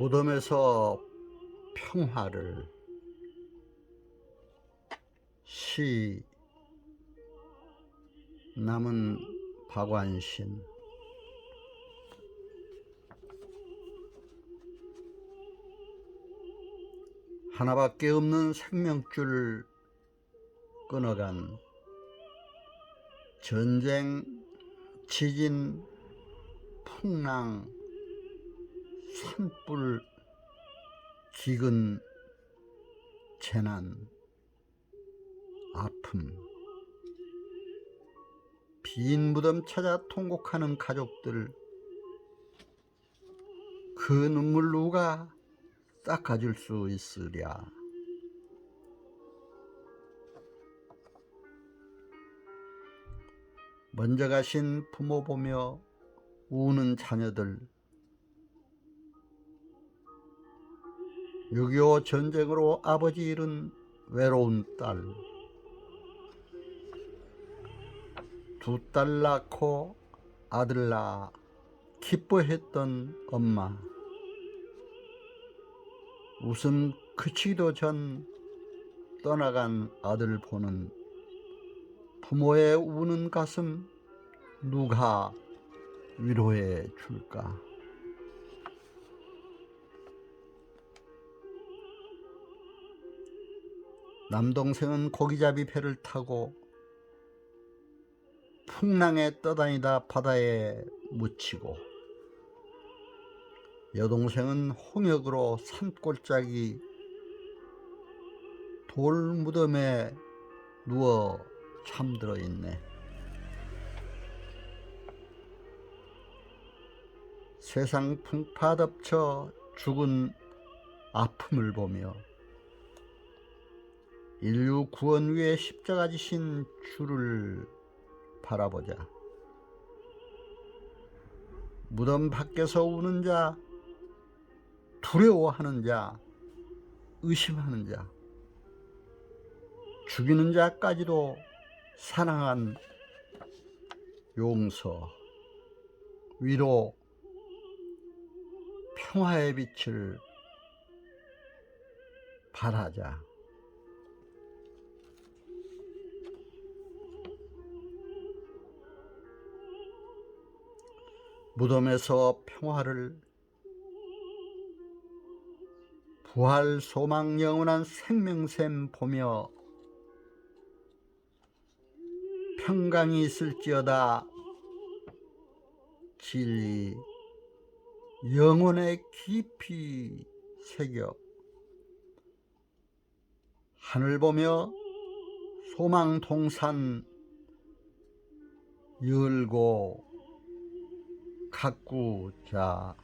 무덤에서 평화를 시 남은 박완신. 하나밖에 없는 생명줄 끊어간 전쟁, 지진, 풍랑, 산불, 기근, 재난, 아픔, 빈 무덤 찾아 통곡하는 가족들, 그 눈물 누가 닦아줄 수 있으랴. 먼저 가신 부모 보며 우는 자녀들 6.25 전쟁으로 아버지 잃은 외로운 딸 두 딸 낳고 아들 낳아 기뻐했던 엄마 웃음 그치기도 전 떠나간 아들 보는 부모의 우는 가슴 누가 위로해 줄까? 남동생은 고기잡이 배를 타고 풍랑에 떠다니다 바다에 묻히고 여동생은 홍역으로 산골짜기 돌 무덤에 누워 잠들어 있네. 세상 풍파 덮쳐 죽은 아픔을 보며 인류 구원 위에 십자가 지신 주를 바라보자. 무덤 밖에서 우는 자, 두려워하는 자, 의심하는 자, 죽이는 자까지도 사랑한 용서, 위로, 평화의 빛을 바라자. 무덤에서 평화를 부활 소망 영원한 생명샘 보며 평강이 있을지어다 진리 영혼에 깊이 새겨 하늘 보며 소망 동산 열고 가꾸자